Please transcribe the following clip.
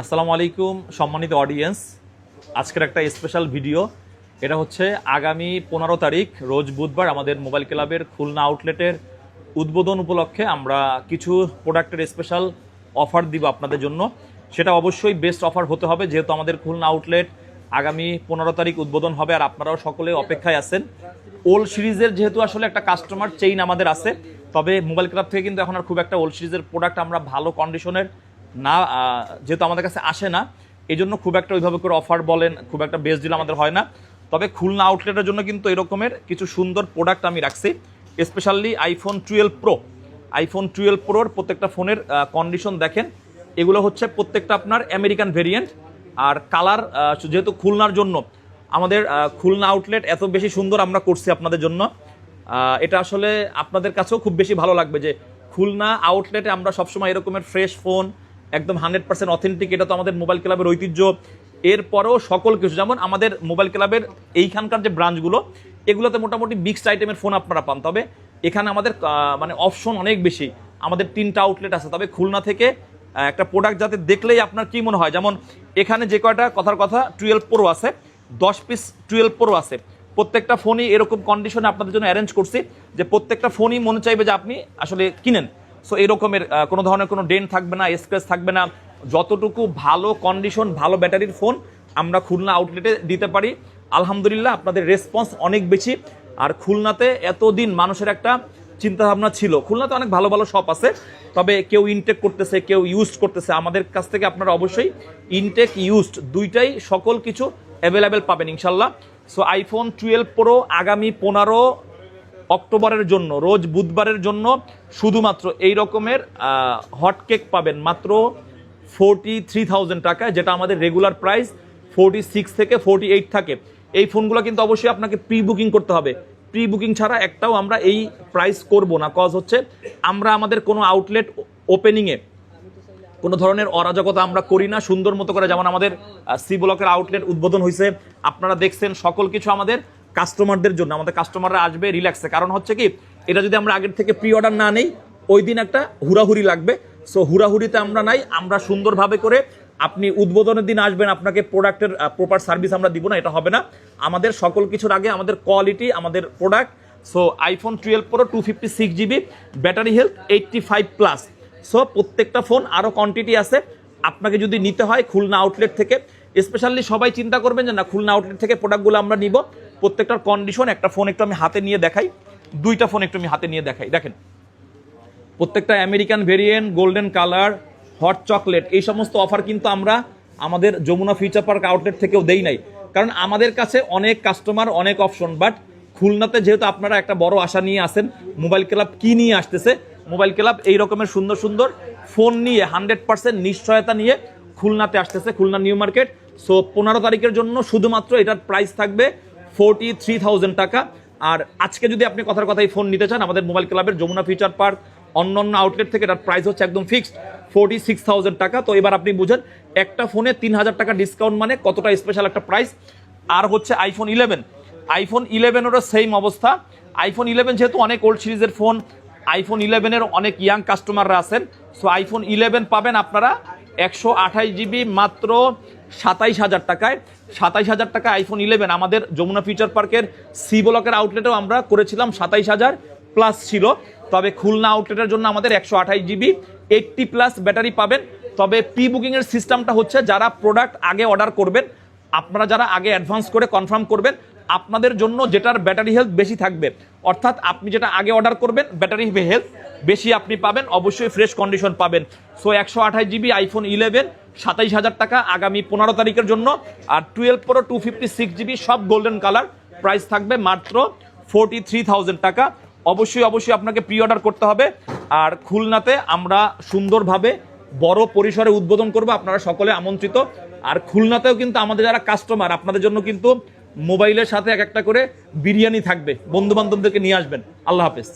আসসালামু আলাইকুম, সম্মানিত অডিয়েন্স আজকের একটা স্পেশাল ভিডিও এটা হচ্ছে আগামী পনেরো তারিখ, রোজ বুধবার আমাদের মোবাইল ক্লাবের খুলনা আউটলেটের উদ্বোধন উপলক্ষে আমরা কিছু প্রোডাক্টের স্পেশাল অফার দিব আপনাদের জন্য। সেটা অবশ্যই বেস্ট অফার হতে হবে, যেহেতু আমাদের খুলনা আউটলেট আগামী পনেরো তারিখ উদ্বোধন হবে আর আপনারাও সকলে অপেক্ষায় আছেন। ওল্ড সিরিজের যেহেতু আসলে একটা কাস্টমার চেইন আমাদের আছে, তবে মোবাইল ক্লাব থেকে কিন্তু এখন আর খুব একটা ওল্ড সিরিজের প্রোডাক্ট আমরা ভালো কন্ডিশনের না যেহেতু আমাদের কাছে আসে না এই জন্য খুব একটা ওইভাবে করে অফার বলেন, খুব একটা বেস্ট ডিল আমাদের হয় না। তবে খুলনা আউটলেটের জন্য কিন্তু এরকমের কিছু সুন্দর প্রোডাক্ট আমি রাখছি। Specially iPhone twelve pro iPhone twelve প্রোর প্রত্যেকটা ফোনের কন্ডিশন দেখেন। এগুলো হচ্ছে প্রত্যেকটা আপনার আমেরিকান ভেরিয়েন্ট আর কালার যেহেতু খুলনার জন্য, আমাদের খুলনা আউটলেট এত বেশি সুন্দর আমরা করছি আপনাদের জন্য। এটা আসলে আপনাদের কাছেও খুব বেশি ভালো লাগবে যে খুলনা আউটলেটে আমরা সবসময় এরকমের ফ্রেশ ফোন একদম হান্ড্রেড পার্সেন্ট অথেন্টিক, এটা তো আমাদের মোবাইল ক্লাবের ঐতিহ্য। এরপরেও সকল কিছু, যেমন আমাদের মোবাইল ক্লাবের এইখানকার যে ব্রাঞ্চগুলো, এগুলোতে মোটামুটি মিক্সড আইটেমের ফোন আপনারা পান। তবে এখানে আমাদের মানে অপশন অনেক বেশি। আমাদের তিনটা আউটলেট আছে, তবে খুলনা থেকে একটা প্রোডাক্ট যাতে দেখলেই আপনার কী মনে হয়। যেমন এখানে যে কয়টা, কথার কথা টুয়েলভ প্রো আছে, দশ পিস টুয়েলভ প্রো আছে। প্রত্যেকটা ফোনই এরকম কন্ডিশনে আপনাদের জন্য অ্যারেঞ্জ করছি যে প্রত্যেকটা ফোনই মনে চাইবে যে আপনি আসলে কিনেন। সো এরকমের কোনো ধরনের কোনো ডেন থাকবে না, স্ক্র্যাচ থাকবে না। যতটুকু ভালো কন্ডিশন ভালো ব্যাটারির ফোন আমরা খুলনা আউটলেটে দিতে পারি। আলহামদুলিল্লাহ আপনাদের রেসপন্স অনেক বেশি। আর খুলনাতে এতদিন মানুষের একটা চিন্তাভাবনা ছিল। খুলনাতে অনেক ভালো ভালো শপ আছে। তবে কেউ ইনটেক করতেছে, কেউ ইউজ করতেছে। আমাদের কাছ থেকে আপনারা অবশ্যই ইনটেক ইউজড দুইটাই সকল কিছু অ্যাভেলেবেল পাবেন ইনশাল্লাহ। সো আইফোন টুয়েলভ প্রো আগামী পনেরো অক্টোবরের জন্য, রোজ বুধবারের জন্য শুধুমাত্র এই রকমের হটকেক পাবেন মাত্র ফোরটি থ্রি থাউজেন্ড টাকায়, যেটা আমাদের রেগুলার প্রাইস ফোরটি সিক্স থেকে ফোরটি এইট থাকে। এই ফোনগুলো কিন্তু অবশ্যই আপনাকে প্রি বুকিং করতে হবে। প্রি বুকিং ছাড়া একটাও আমরা এই প্রাইস করব না। কজ হচ্ছে, আমরা আমাদের কোনো আউটলেট ওপেনিংয়ে কোনো ধরনের অরাজকতা আমরা করি না। সুন্দর মতো করে যেমন আমাদের সি ব্লকের আউটলেট উদ্বোধন হয়েছে আপনারা দেখছেন সকল কিছু আমাদের কাস্টমারদের জন্য, আমাদের কাস্টমাররা আসবে রিল্যাক্সে কারণ হচ্ছে কি, এটা যদি আমরা আগের থেকে প্রি অর্ডার না নেই, ওই দিন একটা হুড়াহুড়ি লাগবে। সো হুড়াহুড়িতে আমরা নাই, আমরা সুন্দরভাবে করে আপনি উদ্বোধনের দিন আসবেন, আপনাকে প্রোডাক্টের প্রপার সার্ভিস আমরা দিব না, এটা হবে না। আমাদের সকল কিছুর আগে আমাদের কোয়ালিটি আমাদের product so iPhone twelve pro two fifty six GB battery health eighty five plus so প্রত্যেকটা ফোন আরও কোয়ান্টিটি আছে। আপনাকে যদি নিতে হয় খুলনা আউটলেট থেকে স্পেশালি সবাই চিন্তা করবেন যে না, খুলনা আউটলেট থেকে প্রোডাক্টগুলো আমরা নিব। প্রত্যেকটার কন্ডিশন একটা ফোন একটু আমি হাতে নিয়ে দেখাই, দুইটা ফোন একটু আমি হাতে নিয়ে দেখাই। দেখেন, প্রত্যেকটা American variant golden colour hot chocolate এই সমস্ত অফার কিন্তু আমরা আমাদের যমুনা ফিউচার পার্ক আউটলেট থেকেও দেই নাই। কারণ আমাদের কাছে অনেক কাস্টমার অনেক অপশন বাট খুলনাতে যেহেতু আপনারা একটা বড় আশা নিয়ে আসেন মোবাইল ক্লাব কি নিয়ে আসতেছে? মোবাইল ক্লাব এই রকমের সুন্দর সুন্দর ফোন নিয়ে হান্ড্রেড পার্সেন্ট নিশ্চয়তা নিয়ে খুলনাতে আসতেছে, খুলনা নিউ মার্কেট। সো পনেরো তারিখের জন্য শুধুমাত্র এটার প্রাইস থাকবে ফোরটি থ্রি টাকা। আর আজকে যদি আপনি কথার কথাই ফোন নিতে চান, আমাদের মোবাইল ক্লাবের যমুনা ফিউচার পার্ক অন্য অন্য আউটলেট থেকে এটার প্রাইস হচ্ছে একদম ফিক্সড ফোরটি সিক্স টাকা। তো এবার আপনি বুঝেন, একটা ফোনে তিন হাজার টাকা ডিসকাউন্ট মানে কতটা স্পেশাল একটা প্রাইস আর হচ্ছে আইফোন ইলেভেন আইফোন ইলেভেনেরও সেম অবস্থা। আইফোন ইলেভেন যেহেতু অনেক ওল্ড সিরিজের ফোন আইফোন ইলেভেনের অনেক ইয়াং কাস্টমাররা আছেন। সো আইফোন ইলেভেন পাবেন আপনারা একশো আঠাশ জিবি মাত্র সাতাইশ হাজার টাকায়, সাতাইশ হাজার টাকা আইফোন ইলেভেন আমাদের যমুনা ফিউচার পার্কের সি ব্লকের আউটলেটেও আমরা করেছিলাম সাতাইশ হাজার প্লাস ছিল। তবে খুলনা আউটলেটের জন্য আমাদের একশো আঠাইশ জিবি এইটটি প্লাস ব্যাটারি পাবেন। তবে প্রি বুকিংয়ের সিস্টেমটা হচ্ছে যারা প্রোডাক্ট আগে অর্ডার করবেন, আপনারা যারা আগে অ্যাডভান্স করে কনফার্ম করবেন, আপনাদের জন্য যেটার ব্যাটারি হেলথ বেশি থাকবে। অর্থাৎ আপনি যেটা আগে অর্ডার করবেন ব্যাটারি হেলথ বেশি আপনি পাবেন, অবশ্যই ফ্রেশ কন্ডিশন পাবেন। সো একশো আঠাশ জিবি আইফোন ইলেভেন সাতাইশ হাজার টাকা আগামী পনেরো তারিখের জন্য। আর twelve pro two fifty six GB সব গোল্ডেন কালার প্রাইস থাকবে মাত্র ফোরটি থ্রি থাউজেন্ড টাকা। অবশ্যই অবশ্যই আপনাকে প্রি অর্ডার করতে হবে। আর খুলনাতে আমরা সুন্দরভাবে বড় পরিসরে উদ্বোধন করব। আপনারা সকলে আমন্ত্রিত। আর খুলনাতেও কিন্তু আমাদের যারা কাস্টমার আপনাদের জন্য কিন্তু মোবাইলের সাথে এক একটা করে বিরিয়ানি থাকবে। বন্ধু বান্ধবদেরকে নিয়ে আসবেন। আল্লাহ হাফেজ।